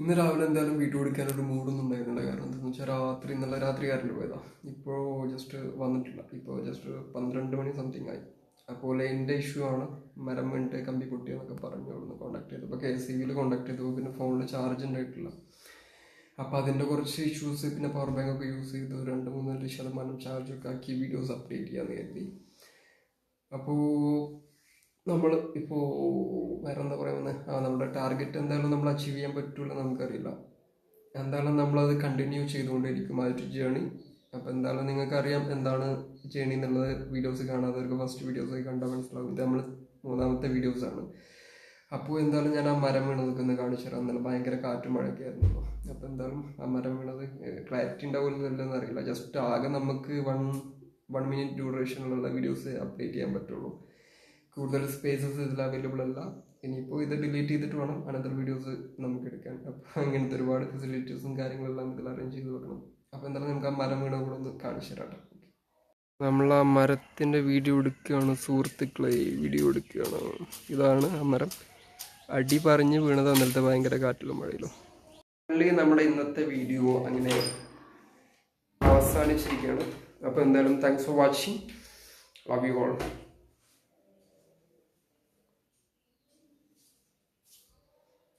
ഇന്ന് രാവിലെ എന്തായാലും വീഡിയോ എടുക്കാനൊരു മൂഡൊന്നും ഉണ്ടായിരുന്നില്ല. കാരണം എന്താണെന്ന് വെച്ചാൽ രാത്രി ഇന്നലെ രാത്രി കാരണം പോയതാ. ഇപ്പോൾ ജസ്റ്റ് വന്നിട്ടില്ല. ഇപ്പോൾ ജസ്റ്റ് പന്ത്രണ്ട് മണി സംതിങ് ആയി. അപ്പോൾ ലൈനിന്റെ ഇഷ്യൂ ആണ് മരം വീണിട്ട് കമ്പി പൊട്ടിയെന്നൊക്കെ പറഞ്ഞു അവിടുന്ന് കോൺടാക്ട് ചെയ്തു അപ്പോൾ കെ സി ബിയിൽ കോൺടാക്ട് ചെയ്തു. പിന്നെ ഫോണിൽ ചാർജ് ഉണ്ടായിട്ടില്ല. അപ്പോൾ അതിന്റെ കുറച്ച് ഇഷ്യൂസ് പിന്നെ പവർ ബാങ്ക് ഒക്കെ യൂസ് ചെയ്തു. രണ്ട് മൂന്ന് ശതമാനം ചാർജ് ഒക്കെ ആക്കി വീഡിയോസ് അപ്ഡേറ്റ് ചെയ്യാമെന്ന് കരുതി. അപ്പോൾ നമ്മൾ ഇപ്പോൾ വേറെ എന്താ പറയുന്നത് നമ്മുടെ ടാർഗറ്റ് എന്തായാലും നമ്മൾ അച്ചീവ് ചെയ്യാൻ പറ്റുള്ളൂ നമുക്കറിയില്ല. എന്തായാലും നമ്മളത് കണ്ടിന്യൂ ചെയ്തുകൊണ്ടിരിക്കും ആ ഒരു ജേണി അപ്പോൾ എന്തായാലും നിങ്ങൾക്കറിയാം എന്താണ് ജേണി എന്നുള്ളത് വീഡിയോസ് കാണാത്തവർക്ക് ഫസ്റ്റ് വീഡിയോസ് കണ്ടാൽ മനസ്സിലാവും. ഇത് നമ്മൾ മൂന്നാമത്തെ വീഡിയോസാണ് അപ്പോൾ എന്തായാലും ഞാൻ ആ മരം വീണതൊക്കെ ഒന്ന് കാണിച്ചു തരാം. എന്നാലും ഭയങ്കര കാറ്റും മഴയൊക്കെ ആയിരുന്നു. അപ്പോൾ എന്തായാലും ആ മരം വീണത് ക്ലാരിറ്റി ഇല്ലെന്ന് അറിയില്ല. ജസ്റ്റ് ആകെ നമുക്ക് വൺ വൺ മിനിറ്റ് ഡ്യൂറേഷനിലുള്ള വീഡിയോസ് അപ്ഡേറ്റ് ചെയ്യാൻ പറ്റുള്ളൂ. കൂടുതൽ സ്പേസസ് ഇതിൽ അവൈലബിൾ അല്ല. ഇനിയിപ്പോൾ ഇത് ഡിലീറ്റ് ചെയ്തിട്ട് വേണം അനന്തർ വീഡിയോസ് നമുക്ക് എടുക്കാൻ. അപ്പോൾ അങ്ങനത്തെ ഒരുപാട് ഫെസിലിറ്റീസും കാര്യങ്ങളെല്ലാം ഇതിൽ അറേഞ്ച് ചെയ്ത് വെക്കണം. അപ്പോൾ എന്തായാലും നമുക്ക് ആ മരം വീണ കൂടെ ഒന്ന് കാണിച്ചു തരാം നമ്മൾ ആ മരത്തിന്റെ വീഡിയോ എടുക്കുകയാണ്. സുഹൃത്തുക്കളെ വീഡിയോ എടുക്കുകയാണ്. ഇതാണ് ആ മരം. അടി പറഞ്ഞ് വീണത് അന്നലത്തെ ഭയങ്കര കാറ്റിലും മഴയിലും. അല്ലെങ്കിൽ നമ്മുടെ ഇന്നത്തെ വീഡിയോ അങ്ങനെ അവസാനിച്ചിരിക്കുകയാണ്. അപ്പോൾ എന്തായാലും thanks for watching love you all